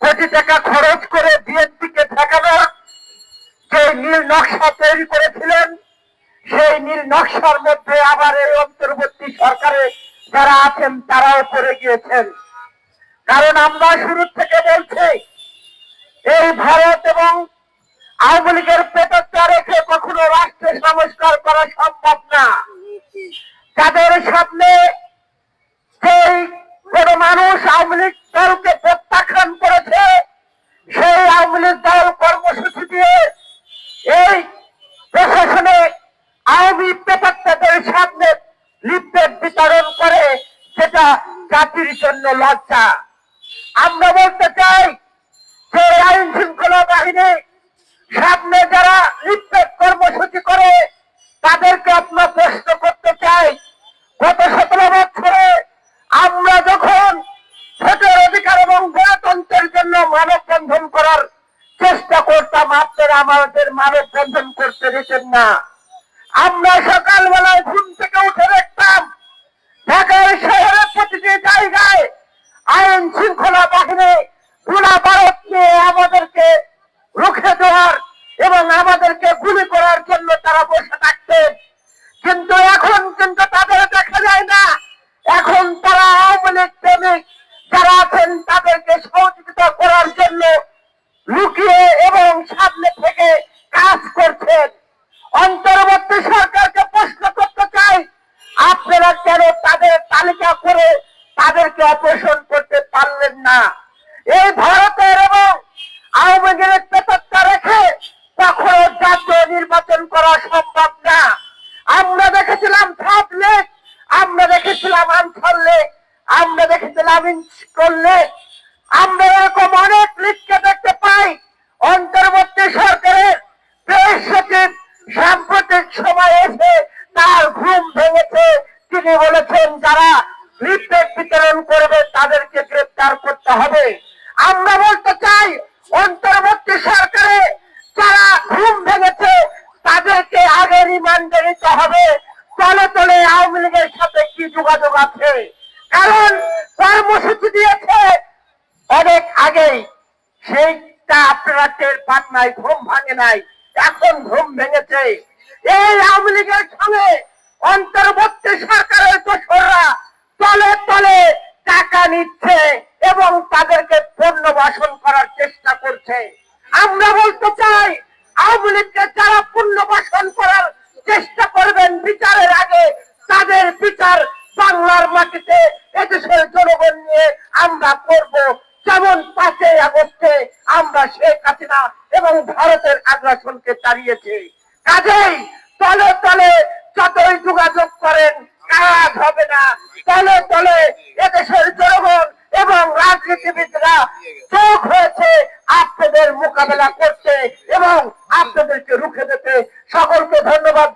কোটি টাকা খরচ করে বিএনপিকে ঠেকানোর যে নীল নকশা তৈরি করেছিলেন, সেই নীল নকশার মধ্যে আবার এই অন্তর্বর্তী সরকারে যারা আছেন, তারাও পড়ে গিয়েছেন। কারণ আমরা শুরু থেকে বলছি, এই ভারত এবং আওয়ামী লীগের পেটটা রেখে কখনো রাষ্ট্র সংস্কার করা সম্ভব না। যাদের সামনে সেই কোন মানুষ আওয়ামী লীগ দলকে প্রত্যাখ্যান করেছে সেই আওয়ামী লীগ দল কর্মসূচি দিয়ে এই প্রশাসনে আওয়ামী পেপারটাদের সামনে লিফলেট বিতরণ করে সেটা জাতির জন্য লজ্জা। আমরা বলতে চাই যে আইন শৃঙ্খলা বাহিনী সামনে যারা লিফলেট কর্মসূচি করে, তাদেরকে আপনার প্রশ্ন করতে চাই, গত সতেরো বছরে আমরা যখন ভোটের অধিকার এবং গণতন্ত্রের জন্য মানববন্ধন করার চেষ্টা করতাম, আপনারা আমাদের মানববন্ধন করতে দিতেন না। আমরা সকালবেলায় ঘুম থেকে উঠে দেখতাম ঢাকার শহরের প্রতিটি জায়গায় আইন শৃঙ্খলা বাহিনী গুলা ভারত নিয়ে আমাদেরকে রুখে দেওয়ার এবং আমাদেরকে গুলি করার জন্য তারা বসে থাকতেন। কিন্তু এখন কিন্তু তাদের দেখা যায় না। এখন তারা আওয়ামী লীগ প্রেমিক যারা আছেন তাদেরকে সহযোগিতা অপারেশন করতে পারলেন না। এই ভারতের এবং আওয়ামী লীগের পেপারটা রেখে কখনো জাতীয় নির্বাচন করা সম্ভব না। আমরা দেখেছিলাম লেক, আমরা দেখেছিলাম আনসার আমরা দেখেছিলাম ইনস্কল লেক। আমরা এরকম অনেক লিখকে দেখতে পাই। অন্তর্বর্তী সরকারের দেশ সচিব সাম্প্রতিক সময় এসে তার ঘুম ভেঙেছে। তিনি বলেছেন, যারা লিফলেট বিতরণ করবে, তাদেরকে গ্রেপ্তার করতে হবে। আমরা বলতে চাই, অন্তর্বর্তী সরকারে যারা ঘুম ভেঙেছে, তাদেরকে আগে রিমান্ডে নিতে হবে। তলে তলে আওয়ামী লীগের সাথে কি যোগাযোগ আছে? কারণ কর্মসূচি দিয়েছে অনেক আগেই। সেইটা আপনারা টের পান নাই, ঘুম ভাঙে নাই। এখন ঘুম ভেঙেছে। এই আওয়ামী লীগের সঙ্গে অন্তর্বর্তী সরকারের দোসররা তলে তলে টাকা নিচ্ছে এবং তাদেরকে পুনর্বাসন করার চেষ্টা করছে। আমরা বলতে চাই, আওয়ামী লীগকে যারা পুনর্বাসন করার চেষ্টা করবেন বিচারের আগে, তাদের বিচার বাংলার মাটিতে এদেশের জনগণ নিয়ে আমরা করব। যেমন পাঁচই আগস্টে আমরা শেখ হাসিনা এবং ভারতের আগ্রাসনকে তাড়িয়েছি কাজেই তলে তলে যতই যোগাযোগ করেন, কাজ হবে না তলে তলে এদেশের জনগণ এবং রাজনীতিবিদরা চোখ হয়েছে আপনাদের মোকাবেলা করছে এবং আপনাদেরকে রুখে দিতে সকলকে ধন্যবাদ